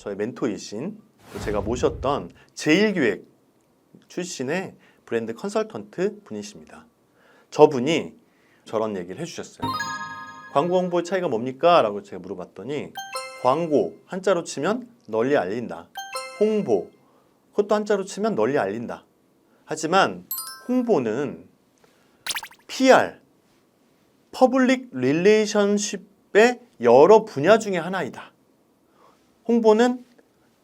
저의 멘토이신 또 제가 모셨던 제일기획 출신의 브랜드 컨설턴트 분이십니다. 저분이 저런 얘기를 해주셨어요. 광고 홍보의 차이가 뭡니까? 라고 제가 물어봤더니 광고 한자로 치면 널리 알린다. 홍보 그것도 한자로 치면 널리 알린다. 하지만 홍보는 PR, 퍼블릭 릴레이션십의 여러 분야 중에 하나이다. 홍보는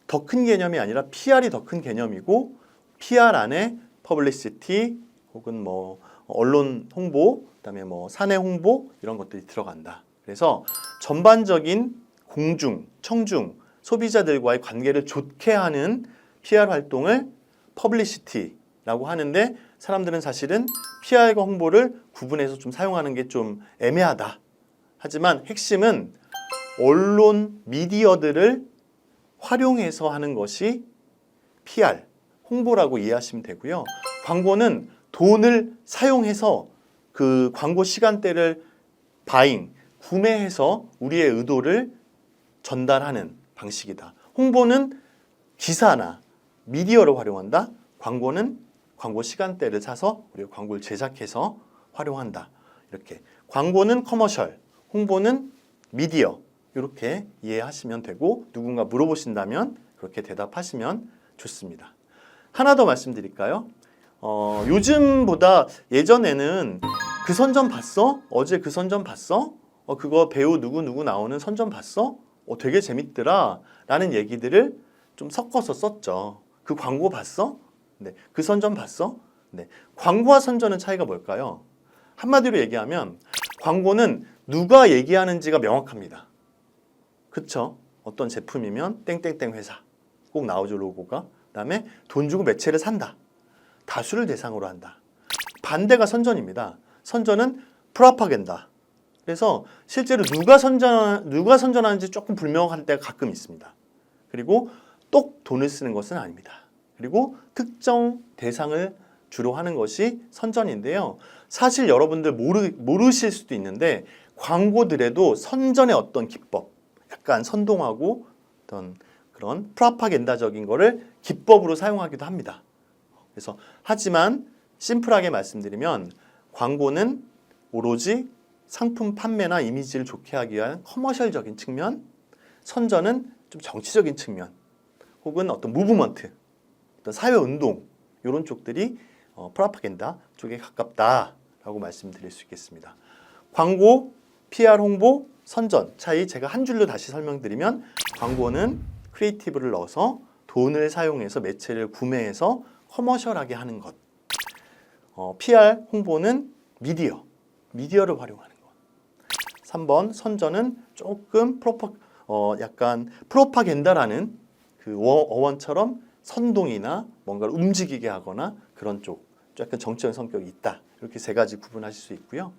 더 큰 개념이 아니라 PR이 더 큰 개념이고 PR 안에 퍼블리시티 혹은 뭐 언론 홍보, 그다음에 뭐 사내 홍보 이런 것들이 들어간다. 그래서 전반적인 공중, 청중, 소비자들과의 관계를 좋게 하는 PR 활동을 퍼블리시티라고 하는데 사람들은 사실은 PR과 홍보를 구분해서 좀 사용하는 게 좀 애매하다. 하지만 핵심은 언론 미디어들을 활용해서 하는 것이 PR, 홍보라고 이해하시면 되고요. 광고는 돈을 사용해서 그 광고 시간대를 바잉, 구매해서 우리의 의도를 전달하는 방식이다. 홍보는 기사나 미디어를 활용한다. 광고는 광고 시간대를 사서 우리가 광고를 제작해서 활용한다. 이렇게 광고는 커머셜, 홍보는 미디어 이렇게 이해하시면 되고 누군가 물어보신다면 그렇게 대답하시면 좋습니다. 하나 더 말씀드릴까요? 어, 요즘보다 예전에는 그 선전 봤어? 어제 그 선전 봤어? 어, 그거 배우 누구 누구 나오는 선전 봤어? 어, 되게 재밌더라. 라는 얘기들을 좀 섞어서 썼죠. 그 광고 봤어? 네. 그 선전 봤어? 네. 광고와 선전은 차이가 뭘까요? 한마디로 얘기하면 광고는 누가 얘기하는지가 명확합니다. 그쵸? 어떤 제품이면 땡땡땡 회사 꼭 나오죠 로고가. 그다음에 돈 주고 매체를 산다. 다수를 대상으로 한다. 반대가 선전입니다. 선전은 프라파겐다. 그래서 실제로 누가 선전 누가 선전하는지 조금 불명확할 때가 가끔 있습니다. 그리고 똑 돈을 쓰는 것은 아닙니다. 그리고 특정 대상을 주로 하는 것이 선전인데요. 사실 여러분들 모르, 모르실 수도 있는데 광고들에도 선전의 어떤 기법, 약간 선동하고 어떤 그런 프라파겐다적인 거를 기법으로 사용하기도 합니다. 그래서 하지만 심플하게 말씀드리면 광고는 오로지 상품 판매나 이미지를 좋게 하기 위한 커머셜적인 측면, 선전은 좀 정치적인 측면, 혹은 어떤 무브먼트, 어떤 사회 운동 이런 쪽들이 어, 프라파겐다 쪽에 가깝다라고 말씀드릴 수 있겠습니다. 광고, PR 홍보, 선전 차이 제가 한 줄로 다시 설명드리면 광고는 크리에이티브를 넣어서 돈을 사용해서 매체를 구매해서 커머셜하게 하는 것. 어, PR 홍보는 미디어, 미디어를 활용하는 것. 3번 선전은 조금 프로파 어, 약간 프로파겐다라는 그 워- 어원처럼 선동이나 뭔가를 움직이게 하거나 그런 쪽 약간 정치적 성격이 있다. 이렇게 세 가지 구분하실 수 있고요.